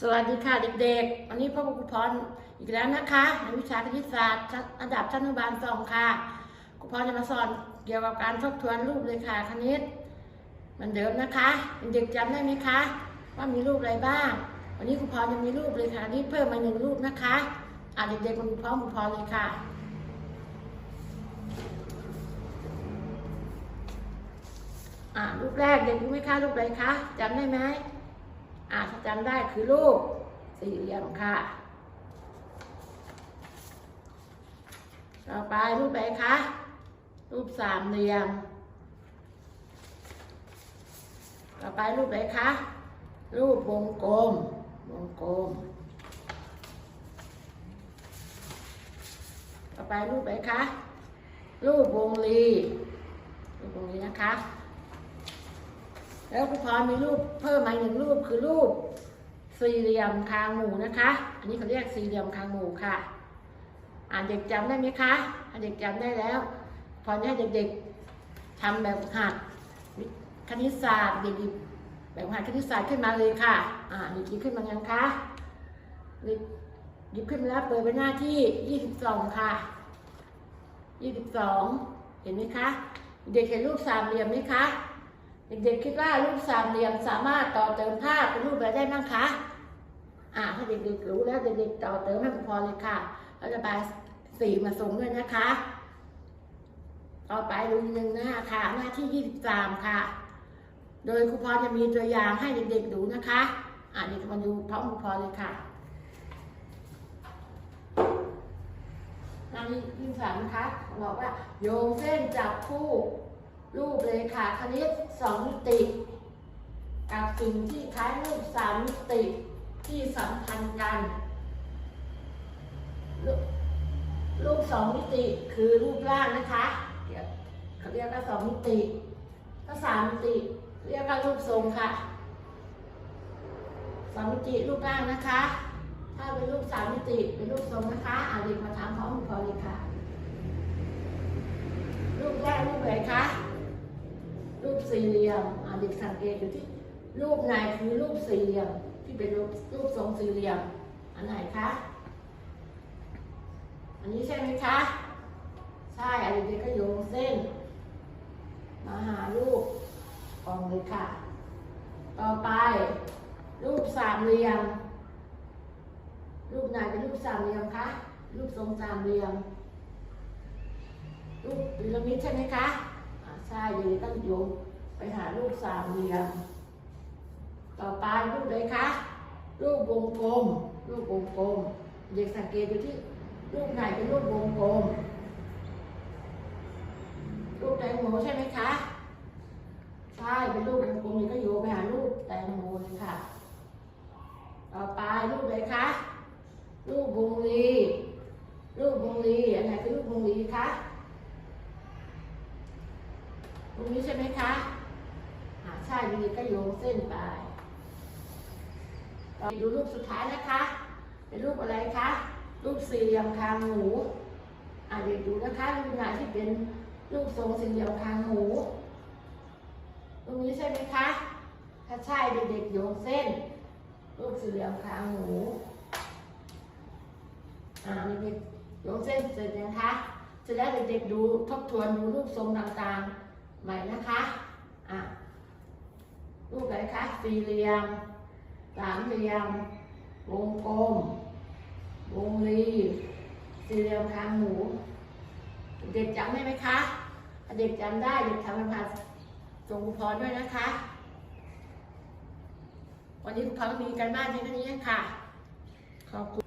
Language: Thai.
สวัสดีค่ะเด็กๆ วันนี้พ่อครูพรอีกแล้วนะคะในวิชาคณิตศาสตร์อันดับชั้นอนุบาลสองค่ะครูพรจะมาสอนเกี่ยวกับการทบทวนรูปเลยค่ะคณิตเหมือนเดิมนะคะเด็กๆจำได้ไหมคะ ว่ามีรูปอะไรบ้าง วันนี้ครูพรจะมีรูปเลยค่ะคณิตเพิ่มมาหนึ่งรูปนะคะอ่าเด็กๆมาดูพร้อมครูพรเลยค่ะอ่ารูปแรกเด็กรู้ไหมคะรูปอะไรคะจำได้ไหม อ่าถ้าจำได้คือรูปสี่เหลี่ยมค่ะ ต่อไปรูปอะไรคะ รูปสามเหลี่ยม ต่อไปรูปอะไรคะ รูปวงกลม วงกลม ต่อไปรูปอะไรคะ รูปวงรีรูปวงรีนะคะ แล้วครูพรมีรูปเพิ่มมาหนึ่งรูปคือรูปสี่เหลี่ยมคางหมูนะคะ อันนี้เขาเรียกสี่เหลี่ยมคางหมูค่ะ อ่านเด็กจำได้ไหมคะเด็กจำได้แล้วพรจะให้เด็กๆทำแบบหัดคณิตศาสตร์เด็กหยิบแบบหัดคณิตศาสตร์ขึ้นมาเลยค่ะ อ่าหยิบขึ้นมายังคะหยิบขึ้นมาแล้วเปิดไปหน้าที่ยี่สิบสองค่ะยี่สิบสองเห็นไหมคะ เด็กเห็นรูปสามเหลี่ยมไหมคะ เด็กๆคิดว่ารูปสามเหลี่ยมสามารถต่อเติมภาพเป็นรูปอะไรได้บ้างคะอ่าถ้าเด็กๆรู้แล้วเด็กๆต่อเติมให้พอเลยค่ะแล้วระบายสีมาส่งด้วยนะคะ ต่อไปดูอีกหนึ่งหน้าค่ะ หน้าที่23ค่ะ โดยครูพรจะมีตัวอย่างให้เด็กๆดูนะคะ อ่าเด็กมาดูพร้อมครูพรเลยค่ะหน้าที่23นะคะบอกว่าโยงเส้นจับคู่ รูปเลยค่ะคณิตสองมิติ กับสิ่งที่คล้ายรูปสามมิติที่สัมพันธ์กัน รูปสองมิติคือรูปร่างนะคะเขาเรียกว่าสองมิติถ้าสามมิติเรียกว่ารูปทรงค่ะสองมิติรูปร่างนะคะ ถ้าเป็นรูปสามมิติเป็นรูปทรงนะคะอาเด็กมาถามพร้อมพอเลยค่ะ รูปแรกรูป สี่เหลี่ยมอ่าเด็กสังเกตดูที่รูปไหนคือรูปสี่เหลี่ยมที่เป็นรูปรูปทรงสี่เหลี่ยมอันไหนคะอันนี้ใช่ไหมคะใช่อันเด็กๆก็โยงเส้น มาหารูปกองเลยค่ะ ต่อไป รูปสามเหลี่ยม รูปไหนเป็นรูปสามเหลี่ยมคะรูปทรงสามเหลี่ยมรูปพีระมิดใช่ไหมคะใช่เดี๋ยวต้องโยง ไปหารูปสามเหลี่ยมต่อไปรูปอะไรคะรูปวงกลมรูปวงกลมเด็กสังเกตดูที่รูปไหนเป็นรูปวงกลมรูปแตงโมใช่ไหมคะใช่เป็นรูปวงกลมนี่ก็โยไปหารูปแตงโมเลยค่ะ ต่อไปรูปอะไรคะรูปวงรีรูปวงรีอันไหนเป็นรูปวงรีคะตรงนี้ใช่ไหมคะ ใช่ดีก็โยงเส้นไปเราดูรูปสุดท้ายนะคะ เป็นรูปอะไรคะ รูปสี่เหลี่ยมคางหมูอ่าเด็กดูนะคะรูปไหนที่เป็นรูปทรงสี่เหลี่ยมคางหมูตรงนี้ใช่ไหมคะ ถ้าใช่เด็กๆโยงเส้น รูปสี่เหลี่ยมคางหมูอ่าเด็กๆโยงเส้นเสร็จยังคะเสร็จแล้วเด็กๆดูทบทวนดูรูปทรงต่างๆใหม่นะคะอะ รูปอะไรคะสี่เหลี่ยม สามเหลี่ยม วงกลม วงรี สี่เหลี่ยมคางหมู เด็กจำได้ไหมคะ เด็กจำได้ เด็กทำเป็นภาษาส่งครูพรด้วยนะคะ วันนี้ครูพรก็มีการบ้านเพียงเท่านี้ค่ะ ขอบคุณ